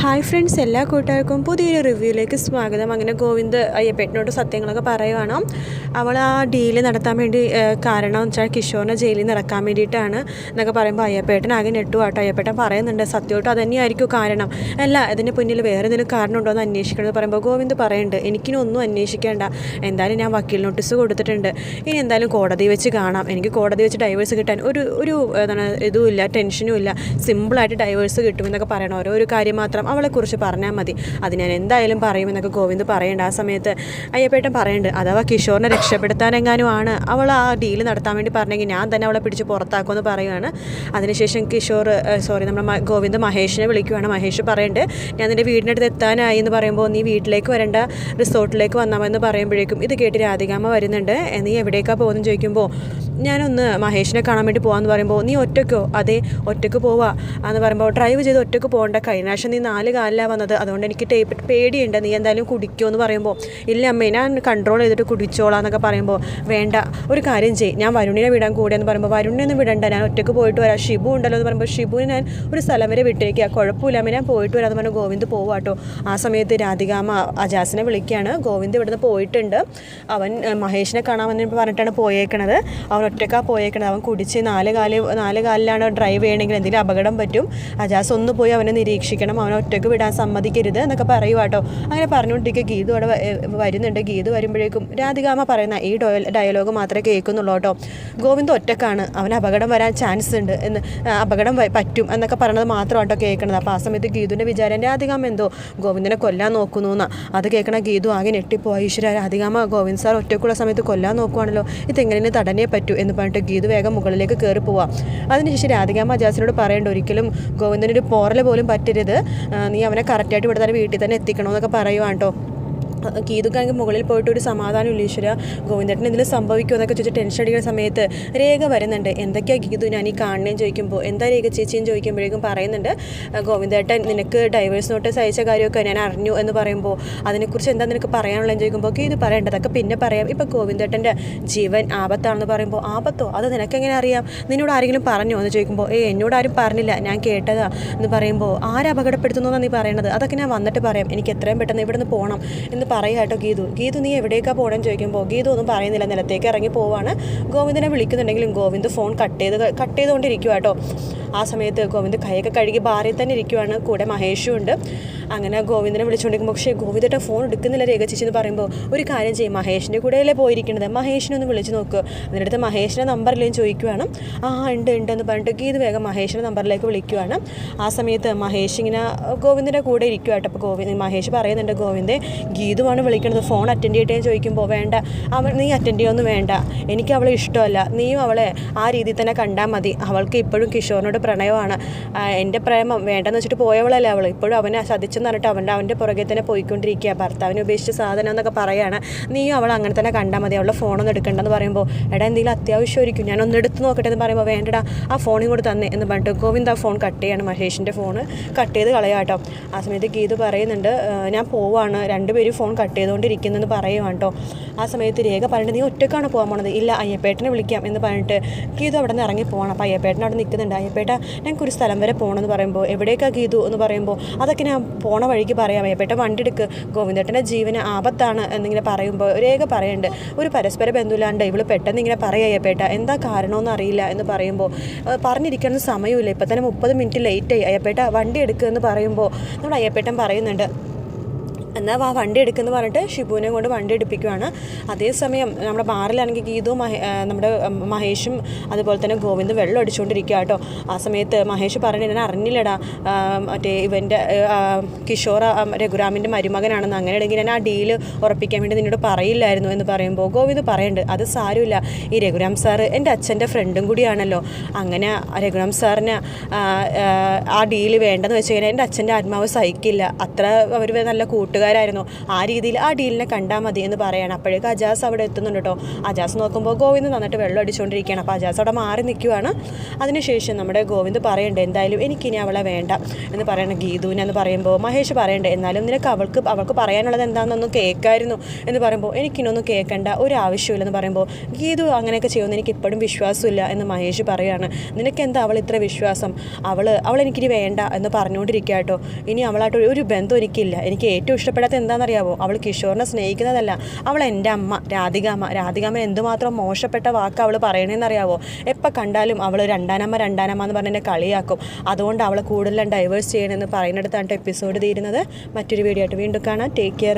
Hi friends എല്ലാ കൂട്ടുകാർക്കും പുതിയൊരു റിവ്യൂയിലേക്ക് സ്വാഗതം. അങ്ങനെ ഗോവിന്ദ് അയ്യപ്പേട്ടനോട് സത്യങ്ങളൊക്കെ പറയുവാണ് അവൾ ആ ഡീൽ നടത്താൻ വേണ്ടി കാരണം എന്ന് വെച്ചാൽ കിഷോറിനെ ജയിലിൽ നിന്ന് ഇറക്കാൻ വേണ്ടിയിട്ടാണ് എന്നൊക്കെ പറയുമ്പോൾ അയ്യപ്പേട്ടൻ ആകെ നെട്ടു ആട്ടോ അയ്യപ്പേട്ടൻ പറയുന്നുണ്ട് സത്യമായിട്ടും അത് തന്നെയായിരിക്കും കാരണം. അല്ല അതിന് പിന്നിൽ വേറെ എന്തെങ്കിലും കാരണമുണ്ടോ എന്ന് അന്വേഷിക്കണമെന്ന് പറയുമ്പോൾ ഗോവിന്ദ് പറയുന്നുണ്ട് എനിക്കിനൊന്നും അന്വേഷിക്കേണ്ട. എന്തായാലും ഞാൻ വക്കീൽ നോട്ടീസ് കൊടുത്തിട്ടുണ്ട്. ഇനി എന്തായാലും കോടതി വെച്ച് കാണാം. എനിക്ക് കോടതി വെച്ച് ഡൈവേഴ്സ് കിട്ടാൻ ഒരു ഒരു എന്താണ് ഇതുമില്ല ടെൻഷനും ഇല്ല. സിമ്പിളായിട്ട് ഡൈവേഴ്സ് കിട്ടുമെന്നൊക്കെ പറയണം. ഓരോ ഒരു കാര്യം മാത്രം അവളെക്കുറിച്ച് പറഞ്ഞാൽ മതി. അത് ഞാൻ എന്തായാലും പറയുമെന്നൊക്കെ ഗോവിന്ദ് പറയേണ്ട. ആ സമയത്ത് അയ്യപ്പേട്ടൻ പറയുന്നുണ്ട് അഥവാ കിഷോറിനെ രക്ഷപ്പെടുത്താനെങ്ങാനും ആണ് അവൾ ആ ഡീൽ നടത്താൻ വേണ്ടി പറഞ്ഞെങ്കിൽ ഞാൻ തന്നെ അവളെ പിടിച്ച് പുറത്താക്കുമെന്ന് പറയുകയാണ് അതിനുശേഷം കിഷോർ സോറി നമ്മുടെ ഗോവിന്ദ് മഹേഷിനെ വിളിക്കുകയാണ് മഹേഷ് പറയേണ്ടത് ഞാൻ നിന്റെ വീടിനടുത്ത് എത്താനായി എന്ന് പറയുമ്പോൾ നീ വീട്ടിലേക്ക് വരേണ്ട റിസോർട്ടിലേക്ക് വന്നാമെന്ന് പറയുമ്പോഴേക്കും ഇത് കേട്ട് രാധികാമ്മ വരുന്നുണ്ട്. നീ എവിടേക്കാണ് പോകുന്നത് ചോദിക്കുമ്പോൾ ഞാനൊന്ന് മഹേഷിനെ കാണാൻ വേണ്ടി പോകാമെന്ന് പറയുമ്പോൾ നീ ഒറ്റയ്ക്കോ? അതെ ഒറ്റയ്ക്ക് പോവാ. എന്ന് പറയുമ്പോൾ ഡ്രൈവ് ചെയ്ത് ഒറ്റയ്ക്ക് പോകണ്ട. കഴിഞ്ഞ പ്രാവശ്യം നീ നാല് കാലിലാണ് വന്നത്. അതുകൊണ്ട് എനിക്ക് ടേപ്പ് പേടിയുണ്ട്. നീ എന്തായാലും കുടിക്കുമോ എന്ന് പറയുമ്പോൾ ഇല്ല അമ്മേ ഞാൻ കൺട്രോൾ ചെയ്തിട്ട് കുടിച്ചോളാം എന്നൊക്കെ പറയുമ്പോൾ വേണ്ട ഒരു കാര്യം ചെയ്യും. ഞാൻ വരുണിനെ വിടാൻ കൂടെ എന്ന് പറയുമ്പോൾ വരുണിനെ ഒന്നും വിടണ്ട. ഞാൻ ഒറ്റയ്ക്ക് പോയിട്ട് വരാം. ഷിബു ഉണ്ടല്ലോ എന്ന് പറയുമ്പോൾ ഷിബുവിനെ ഞാൻ ഒരു സ്ഥലം വരെ വിട്ടേക്കുക കുഴപ്പമില്ല അമ്മ ഞാൻ പോയിട്ട് വരാമെന്ന് എന്ന് പറഞ്ഞ് ഗോവിന്ദ് പോവാട്ടോ ആ സമയത്ത് രാധികാമ അജാസിനെ വിളിക്കുകയാണ് ഗോവിന്ദ് ഇവിടുന്ന് പോയിട്ടുണ്ട്. അവൻ മഹേഷിനെ കാണാമെന്ന് പറഞ്ഞിട്ടാണ് പോയേക്കണത്. അവൻ ഒറ്റക്കാ പോയേക്കണത്. അവൻ കുടിച്ച് നാല് കാൽ നാല് കാലിലാണ് ഡ്രൈവ് ചെയ്യണമെങ്കിൽ എന്തെങ്കിലും അപകടം പറ്റും. അജാസ് ഒന്ന് പോയി അവനെ നിരീക്ഷിക്കണം. അവനെ ഒറ്റയ്ക്ക് വിടാൻ സമ്മതിക്കരുത് എന്നൊക്കെ പറയുക കേട്ടോ അങ്ങനെ പറഞ്ഞുകൊണ്ടിരിക്കുക ഗീതു അവിടെ വരുന്നുണ്ട്. ഗീതു വരുമ്പോഴേക്കും രാധികാമ പറയുന്ന ഈ ഡോയ ഡയലോഗ് മാത്രമേ കേൾക്കുന്നുള്ളൂ കേട്ടോ ഗോവിന്ദ് ഒറ്റക്കാണ്. അവന് അപകടം വരാൻ ചാൻസ് ഉണ്ട് എന്ന് അപകടം പറ്റും എന്നൊക്കെ പറഞ്ഞത് മാത്രം കേട്ടോ കേൾക്കണത്. അപ്പോൾ ആ സമയത്ത് ഗീതുവിന്റെ വിചാരം രാധികാമ എന്തോ ഗോവിന്ദിനെ കൊല്ലാൻ നോക്കുന്നു എന്നാ അത് കേൾക്കണ ഗീതു ആകെ ഞെട്ടിപ്പോയി. ഈശ്വര രാധികാമ ഗോവിന്ദ് സാർ ഒറ്റക്കുള്ള സമയത്ത് കൊല്ലാൻ നോക്കുവാണല്ലോ. ഇതെങ്ങനെ തടനെ പറ്റൂ? എന്ന് പറഞ്ഞിട്ട് ഗീതു വേഗം മുകളിലേക്ക് കയറി പോവാം. അതിനുശേഷം രാധികാമ്മ അജാസിനോട് പറയേണ്ട ഒരിക്കലും ഗോവിന്ദനൊരു പോറൽ പോലും പറ്റരുത്. നീ അവനെ കറക്റ്റായിട്ട് ഇവിടെ തന്നെ വീട്ടിൽ തന്നെ എത്തിക്കണമെന്നൊക്കെ പറയുവാണ് കേട്ടോ ഗീതുക്കാണെങ്കിൽ മുകളിൽ പോയിട്ട് ഒരു സമാധാനം ഇല്ല ഈശ്വര. ഗോവിന്ദേട്ടൻ എന്തെങ്കിലും സംഭവിക്കുമോ എന്നൊക്കെ ചോദിച്ച് ടെൻഷൻ അടിക്കുന്ന സമയത്ത് രേഖ വരുന്നുണ്ട്. എന്തൊക്കെയാണ് ഗീതു? ഞാൻ ഈ കാണുന്നതെന്ന് ചോദിക്കുമ്പോൾ എന്താ രേഖ ചേച്ചിയും ചോദിക്കുമ്പോഴേക്കും പറയുന്നുണ്ട് ഗോവിന്ദേട്ടൻ നിനക്ക് ഡൈവേഴ്സ് നോട്ടീസ് അയച്ച കാര്യമൊക്കെ ഞാൻ അറിഞ്ഞു എന്ന് പറയുമ്പോൾ അതിനെക്കുറിച്ച് എന്താ നിനക്ക് പറയാനുള്ളതെന്ന് ചോദിക്കുമ്പോൾ ഗീതു പറയേണ്ടതൊക്കെ പിന്നെ പറയാം. ഇപ്പോൾ ഗോവിന്ദേട്ടന്റെ ജീവൻ ആപത്താണെന്ന് പറയുമ്പോൾ ആപത്തോ? അത് നിനക്കെങ്ങനെ അറിയാം? നിന്നോട് ആരെങ്കിലും പറഞ്ഞോ? എന്ന് ചോദിക്കുമ്പോൾ ഏ എന്നോട് ആരും പറഞ്ഞില്ല. ഞാൻ കേട്ടതാ. എന്ന് പറയുമ്പോൾ ആര് അപകടപ്പെടുത്തുന്നു നീ പറയണത്? അതൊക്കെ ഞാൻ വന്നിട്ട് പറയാം. എനിക്ക് എത്രയും പെട്ടെന്ന് ഇവിടെ നിന്ന് പോകണം എന്ന് പറയാം കേട്ടോ ഗീതു. ഗീതു നീ എവിടേക്കാണ് പോകണമെന്ന് ചോദിക്കുമ്പോൾ ഗീതു ഒന്നും പറയുന്നില്ല നിലത്തേക്ക് ഇറങ്ങി പോവാണ്. ഗോവിന്ദനെ വിളിക്കുന്നുണ്ടെങ്കിലും ഗോവിന്ദ് ഫോൺ കട്ട് ചെയ്ത് കട്ട് ചെയ്തുകൊണ്ടിരിക്കുക കേട്ടോ. ആ സമയത്ത് ഗോവിന്ദ് കൈയൊക്കെ കഴുകി ബാറിൽ തന്നെ ഇരിക്കുവാണ്. കൂടെ മഹേഷും ഉണ്ട്. അങ്ങനെ ഗോവിന്ദനെ വിളിച്ചുകൊണ്ടിരിക്കുമ്പോൾ പക്ഷേ ഗോവിന്ദന്റെ ഫോൺ എടുക്കുന്നില്ല രേഖ ചേച്ചി എന്ന് പറയുമ്പോൾ ഒരു കാര്യം ചെയ്യും മഹേഷിന്റെ കൂടെയല്ലേ പോയിരിക്കുന്നത് മഹേഷിനെ ഒന്ന് വിളിച്ച് നോക്ക്. അതിനടുത്ത് മഹേഷിന്റെ നമ്പറിലേയും ചോദിക്കുവാണ്. ആ ഉണ്ട് ഉണ്ട് എന്ന് പറഞ്ഞിട്ട് ഗീത് വേഗം മഹേഷിന്റെ നമ്പറിലേക്ക് വിളിക്കുവാണ്. ആ സമയത്ത് മഹേഷ് ഇങ്ങനെ ഗോവിന്ദന്റെ കൂടെ ഇരിക്കുക കേട്ടോ അപ്പോൾ ഗോവിന്ദ് മഹേഷ് പറയുന്നുണ്ട് ഗോവിന്ദേ ഗീതുവാണ് വിളിക്കുന്നത് ഫോൺ അറ്റൻഡ് ചെയ്യട്ടെ ചോദിക്കുമ്പോൾ വേണ്ട അവൾ നീ അറ്റൻഡ് ചെയ്യൊന്നും വേണ്ട. എനിക്ക് അവളെ ഇഷ്ടമല്ല. നീയും അവളെ ആ രീതിയിൽ തന്നെ കണ്ടാൽ മതി. അവൾക്ക് ഇപ്പോഴും കിഷോറിനോട് പ്രണയമാണ്. എന്റെ പ്രേമം വേണ്ടെന്ന് വെച്ചിട്ട് പോയവളല്ലേ അവൾ ഇപ്പോഴും അവനെ ചതിച്ചെന്ന് പറഞ്ഞിട്ട് അവന്റെ അവന്റെ പുറകെ തന്നെ പോയിക്കൊണ്ടിരിക്കുക ഭർത്താവിനെ ഉപേക്ഷിച്ച സാധനം എന്നൊക്കെ പറയുകയാണ് നീയും അവൾ അങ്ങനെ തന്നെ കണ്ടാൽ മതി. അവളുടെ ഫോണൊന്നും എടുക്കണ്ടെന്ന് പറയുമ്പോൾ എടാ എന്തെങ്കിലും അത്യാവശ്യമായിരിക്കും. ഞാനൊന്ന് എടുത്ത് നോക്കട്ടെ എന്ന് പറയുമ്പോൾ വേണ്ടടാ ആ ഫോണും കൂടെ തന്നെ എന്ന് പറഞ്ഞിട്ട് ഗോവിന്ദ് ആ ഫോൺ കട്ട് ചെയ്യാണ്. മഹേഷിന്റെ ഫോണ് കട്ട് ചെയ്ത് കളയാം കേട്ടോ. ആ സമയത്ത് ഗീത് പറയുന്നുണ്ട് ഞാൻ പോവാണ്. രണ്ടുപേരും ഫോൺ കട്ട് ചെയ്തുകൊണ്ടിരിക്കുന്നെന്ന് പറയുവാണ് കേട്ടോ. ആ സമയത്ത് രേഖ പറഞ്ഞിട്ട് നീ ഒറ്റക്കാണ് പോകാൻ പോണത്? ഇല്ല അയ്യപ്പേട്ടനെ വിളിക്കാം എന്ന് പറഞ്ഞിട്ട് ഗീതു അവിടെ നിന്ന് ഇറങ്ങി പോകണം അപ്പോൾ അയ്യപ്പേട്ടൻ അവിടെ നിൽക്കുന്നുണ്ട്. അയ്യപ്പേട്ട ഞങ്ങൾക്ക് ഒരു സ്ഥലം വരെ പോകണമെന്ന് പറയുമ്പോൾ എവിടേക്കാണ് ഗീതു? എന്ന് പറയുമ്പോൾ അതൊക്കെ ഞാൻ പോണ വഴിക്ക് പറയാം. പെട്ടെന്ന് വണ്ടി എടുക്ക് ഗോവിന്ദേട്ടന്റെ ജീവന് ആപത്താണ് എന്നിങ്ങനെ പറയുമ്പോൾ രേഖ പറയുന്നുണ്ട് ഒരു പരസ്പര ബന്ധുല്ലാണ്ട് ഇവൾ പെട്ടെന്ന് ഇങ്ങനെ പറയാം അയ്യപ്പേട്ട എന്താ കാരണമെന്ന് അറിയില്ല എന്ന് പറയുമ്പോൾ പറഞ്ഞിരിക്കുന്ന സമയമില്ല. ഇപ്പം തന്നെ മുപ്പത് മിനിറ്റ് ലേറ്റായി അയ്യപ്പേട്ട വണ്ടി എടുക്കുക എന്ന് പറയുമ്പോൾ നമ്മൾ അയ്യപ്പേട്ടൻ പറയുന്നുണ്ട് എന്നാൽ ആ വണ്ടി എടുക്കുമെന്ന് പറഞ്ഞിട്ട് ഷിബുവിനെ കൊണ്ട് വണ്ടി എടുപ്പിക്കുവാണ്. അതേസമയം നമ്മുടെ ബാറിലാണെങ്കിൽ ഗീതു നമ്മുടെ മഹേഷും അതുപോലെ തന്നെ ഗോവിന്ദും വെള്ളം അടിച്ചുകൊണ്ടിരിക്കുക കേട്ടോ. ആ സമയത്ത് മഹേഷ് പറഞ്ഞു ഞാൻ അറിഞ്ഞില്ലടാ മറ്റേ ഇവന്റെ കിഷോർ രഘുരാമിന്റെ മരുമകനാണെന്ന്. അങ്ങനെയാണെങ്കിൽ ഞാൻ ആ ഡീൽ ഉറപ്പിക്കാൻ വേണ്ടി നിന്നോട് പറയില്ലായിരുന്നു എന്ന് പറയുമ്പോൾ ഗോവിന്ദ് പറയുന്നുണ്ട് അത് സാരമില്ല. ഈ രഘുരാം സാറ് എന്റെ അച്ഛന്റെ ഫ്രണ്ടും കൂടിയാണല്ലോ. അങ്ങനെ രഘുരാം സാറിന് ആ, ഡീൽ വേണ്ടെന്ന് വെച്ച് കഴിഞ്ഞാൽ എന്റെ അച്ഛന്റെ ആത്മാവ് സഹിക്കില്ല. അത്ര അവർ നല്ല കൂട്ടുകാരാണ് കൂട്ടുകാരായിരുന്നു. ആ രീതിയിൽ ആ ഡീലിനെ കണ്ടാൽ മതി എന്ന് പറയാണ്. അപ്പോഴേക്കും അജാസ് അവിടെ എത്തുന്നുണ്ട് കേട്ടോ അജാസ് നോക്കുമ്പോൾ ഗോവിന്ദ് നന്നിട്ട് വെള്ളം അടിച്ചുകൊണ്ടിരിക്കുകയാണ് അപ്പോൾ അജാസ് അവിടെ മാറി നിൽക്കുകയാണ് അതിനുശേഷം നമ്മുടെ ഗോവിന്ദ് പറയണ്ടേ എന്തായാലും എനിക്കിനി അവളെ വേണ്ട എന്ന് പറയണ ഗീതുവിനെ എന്ന് പറയുമ്പോൾ മഹേഷ് പറയണ്ടേ എന്നാലും നിനക്ക് അവൾക്ക് അവൾക്ക് പറയാനുള്ളത് എന്താണെന്നൊന്നും കേൾക്കായിരുന്നു എന്ന് പറയുമ്പോൾ എനിക്കിനൊന്നും കേൾക്കേണ്ട ഒരു ആവശ്യമില്ലെന്ന് പറയുമ്പോൾ ഗീതു അങ്ങനെയൊക്കെ ചെയ്യുമെന്ന് എനിക്ക് ഇപ്പോഴും വിശ്വാസമില്ല എന്ന് മഹേഷ് പറയാണ്. നിനക്ക് എന്താ അവൾ ഇത്ര വിശ്വാസം? അവൾ അവൾ എനിക്കിനി വേണ്ട എന്ന് പറഞ്ഞുകൊണ്ടിരിക്കുക കേട്ടോ ഇനി അവളായിട്ട് ഒരു- ബന്ധം എനിക്കില്ല. എനിക്ക് ഏറ്റവും ഇഷ്ടപ്പെടാത്ത എന്താണെന്നറിയാവോ? അവൾ കിഷോറിനെ സ്നേഹിക്കുന്നതല്ല. അവൾ എന്റെ അമ്മ രാധികാമ്മ. രാധികാമ്മ എന്തുമാത്രം മോശപ്പെട്ട വാക്ക് അവൾ പറയണേന്നറിയാവോ? എപ്പോൾ കണ്ടാലും അവൾ രണ്ടാനമ്മ രണ്ടാനമ്മ എന്ന് പറഞ്ഞ് എന്നെ കളിയാക്കും. അതുകൊണ്ട് അവളെ കൂടുതലും ഡൈവേഴ്സ് ചെയ്യണമെന്ന് പറയുന്നിടത്താണ് എപ്പിസോഡ് തീരുന്നത്. മറ്റൊരു വീഡിയോ ആയിട്ട് വീണ്ടും കാണാം. Take care